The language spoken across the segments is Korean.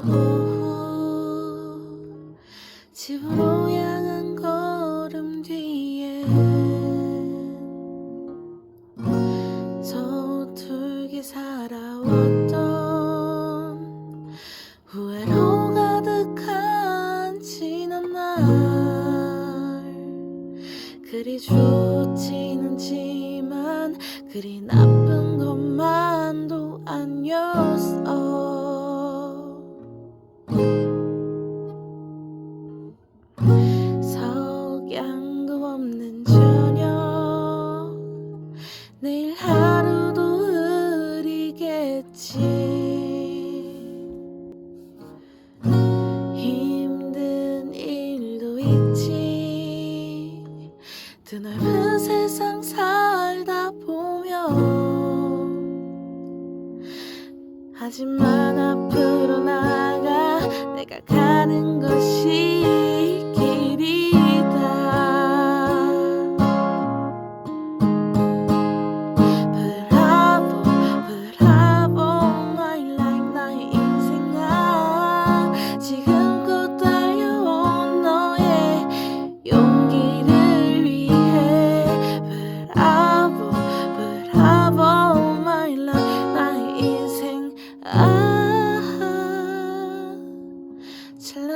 오후 집으로 향한 걸음 뒤에 서툴게 살아왔던 후회로 가득한 지난 날. 그리 좋지는 않지만 그리 나쁜 석양도 없는 저녁. 내일 하루도 흐리겠지. 힘든 일도 있지. 드넓은 세상 살다 보면 하지만 앞으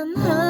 sana